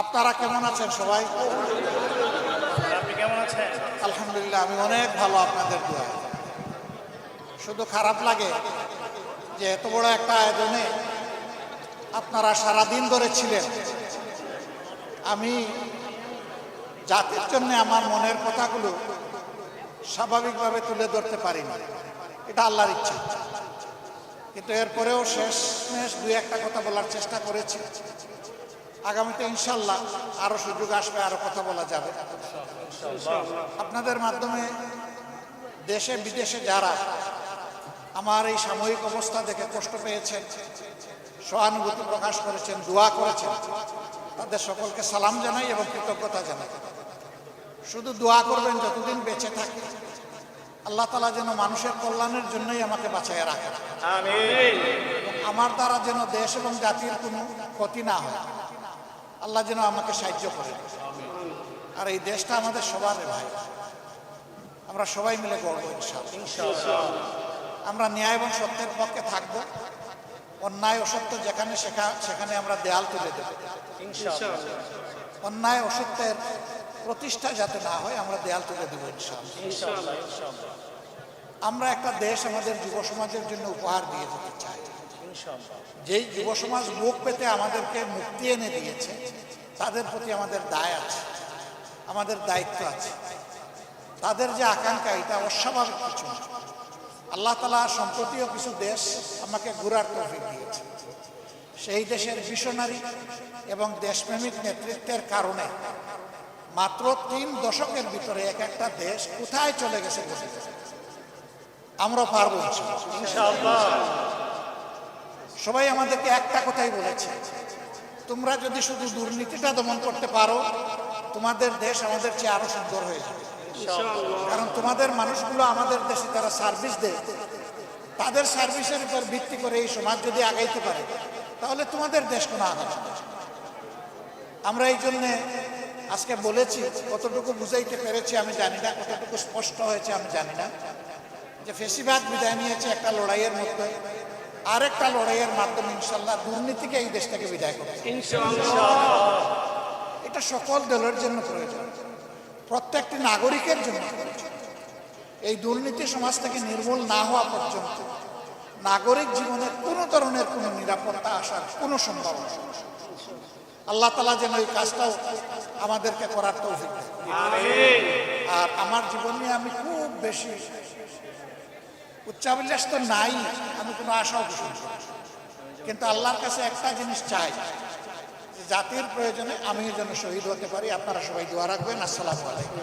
আপনারা কেমন আছেন সবাই? আপনি কেমন আছেন? আলহামদুলিল্লাহ আমি অনেক ভালো আপনাদের দোয়া শুধু খারাপ লাগে যে এত বড় একটা আয়োজনে আপনারা সারাদিন ধরে ছিলেন। আমি জাতির জন্য আমার মনের কথাগুলো স্বাভাবিকভাবে তুলে ধরতে পারিনি। এটা আল্লাহর ইচ্ছা। কিন্তু এরপরেও শেষ মেশ দুই একটা কথা বলার চেষ্টা করেছি। আগামীতে ইনশাল্লাহ আরও সুযোগ আসবে আরও কথা বলা যাবে। আপনাদের মাধ্যমে দেশে বিদেশে যারা আমার এই সাময়িক অবস্থা দেখে কষ্ট পেয়েছেন সহানুভূতি প্রকাশ করেছেন দোয়া করেছেন তাদের সকলকে সালাম জানাই এবং কৃতজ্ঞতা জানাই। শুধু দোয়া করবেন যতদিন বেঁচে থাকে আল্লাহ তালা যেন মানুষের কল্যাণের জন্যই আমাকে বাঁচাইয়া রাখে। আমার দ্বারা যেন দেশ এবং জাতির কোনো ক্ষতি না হয়। আল্লাহ যেন আমাকে সাহায্য করে। আর এই দেশটা আমাদের সবার ভাই। আমরা সবাই মিলে গর্ব আমরা ন্যায় এবং সত্যের পক্ষে থাকব। অন্যায় অসত্য যেখানে সেখা- সেখানে আমরা দেয়াল তুলে দেব। অন্যায় অসত্যের প্রতিষ্ঠা যাতে না হয় আমরা দেয়াল তুলে দেবো আমরা একটা দেশ আমাদের যুব সমাজের জন্য উপহার দিয়ে যেতে চাই। যেই যুব সমাজ মুখ পেতে আমাদেরকে মুক্তি এনে দিয়েছে তাদের প্রতি আমাদের দায় আছে আমাদের দায়িত্ব আছে। তাদের যে আকাঙ্ক্ষা এটা অস্বাভাবিক কিছু। আল্লাহ তালা সম্প্রতিও কিছু দেশ আমাকে ঘোরার তৌফিক দিয়েছে। সেই দেশের মিশনারি এবং দেশপ্রেমিক নেতৃত্বের কারণে মাত্র তিন দশকের ভিতরে এক একটা দেশ কোথায় চলে গেছে আমরা পারব সবাই আমাদেরকে একটা কথাই বলেছে তোমরা যদি শুধু দুর্নীতিটা দমন করতে পারো তোমাদের দেশ আমাদের চেয়ে আরও সুন্দর হয়ে যাবে। কারণ তোমাদের মানুষগুলো আমাদের দেশে যারা সার্ভিস দেয়। তাদের সার্ভিসের উপর ভিত্তি করে এই সমাজ যদি আগাইতে পারে তাহলে তোমাদের দেশ কোনো আগাবে আমরা এই জন্যে আজকে বলেছি কতটুকু বুঝাইতে পেরেছি আমি জানি না কতটুকু স্পষ্ট হয়েছে আমি জানি না যে ফেসিবাদ বিদায় নিয়েছে একটা লড়াইয়ের মধ্যে। আরেকটা লড়াইয়ের মাধ্যমে ইনশাল্লাহ দুর্নীতিকে এই দেশ থেকে বিদায় করবে এটা সকল দলের জন্য প্রয়োজন। প্রত্যেকটি নাগরিকের জন্য এই দুর্নীতি সমাজ থেকে নির্মূল না হওয়া পর্যন্ত নাগরিক জীবনে কোনো ধরনের কোনো নিরাপত্তা আসার কোনো সম্ভাবনা আল্লাহ তালা যেন এই কাজটাও আমাদেরকে করার তৌফিক আর আমার জীবন নিয়ে আমি খুব বেশি উচ্চাভিলাষ তো নাই। আমি কোনো আশাও পোষণ করি কিন্তু আল্লাহর কাছে একটা জিনিস চাই জাতির প্রয়োজনে আমিও যেন শহীদ হতে পারি। আপনারা সবাই দোয়া রাখবেন। আসসালামু আলাইকুম।